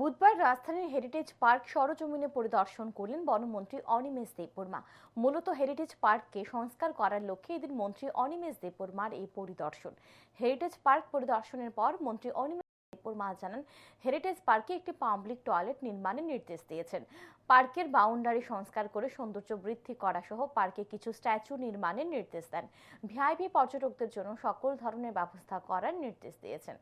বুধবার রাজধানীর heritage park সরজমিনে পরিদর্শন করলেন বনমন্ত্রী অনিমেষ দেববর্মা। মূলত হেরিটেজ পার্ককে সংস্কার করার লক্ষ্যে এদিন মন্ত্রী অনিমেষ দেববর্মার এই পরিদর্শন। হেরিটেজ পার্ক পরিদর্শনের পর মন্ত্রী অনিমেষ দেববর্মা জানান হেরিটেজ পার্কে একটি পাবলিক টয়লেট নির্মাণের নির্দেশ দিয়েছেন। পার্কের বাউন্ডারি সংস্কার করে সৌন্দর্য বৃদ্ধি করা সহ পার্কে কিছু স্ট্যাচু নির্মাণের নির্দেশ দেন। ভিআইপি পর্যটকদের জন্য সকল ধরনের ব্যবস্থা করার নির্দেশ দিয়েছেন।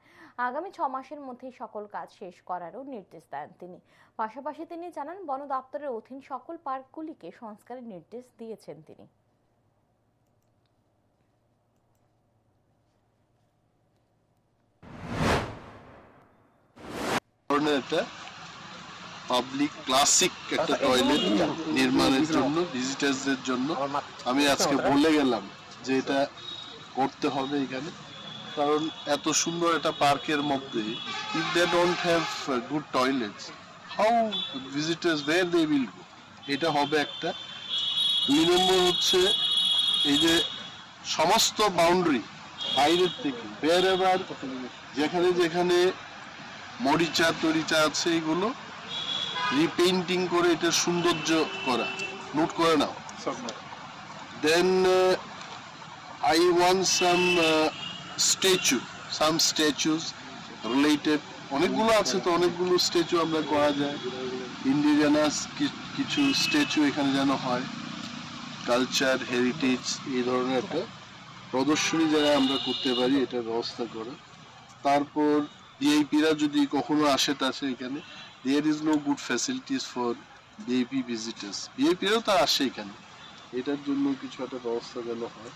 আগামী ছ মাসের মধ্যেই সকল কাজ শেষ করারও নির্দেশ দেন তিনি। পাশাপাশি তিনি জানান বন দপ্তরের অধীন সকল পার্কগুলিকে সংস্কারের নির্দেশ দিয়েছেন তিনি। ধরনের একটা পাবলিক ক্লাসিক একটা টয়লেট নির্মাণের জন্য ভিজিটার্সদের জন্য। আমি আজকে বলে গেলাম যে এটা করতে হবে এখানে। কারণ এত সুন্দর একটা পার্কের মধ্যে if they don't have good toilets how visitors where they will go এটা হবে একটা। দুই নম্বর হচ্ছে এই যে সমস্ত বাউন্ডারি বাইরের থেকে বের এবার যেখানে যেখানে মরিচা তরিচা আছে এগুলো রিপেইন্টিং করে এটা সৌন্দর্য করা। নোট করে নাও। Then I want some statue some statues related অনেকগুলো আছে তো অনেকগুলো স্ট্যাচু আমরা করা যায়। ইন্ডিজিনাস কিছু স্ট্যাচু এখানে যেন হয়। কালচার হেরিটেজ এই ধরনের একটা প্রদর্শনী যারা আমরা করতে পারি এটার ব্যবস্থা করা। তারপর ভিআইপিরা যদি কখনো আসে টাসে এখানে। There is no good facilities for VIP visitors ভিআইপিরাও তো আসে এখানে। এটার জন্য কিছু একটা ব্যবস্থা যেন হয়।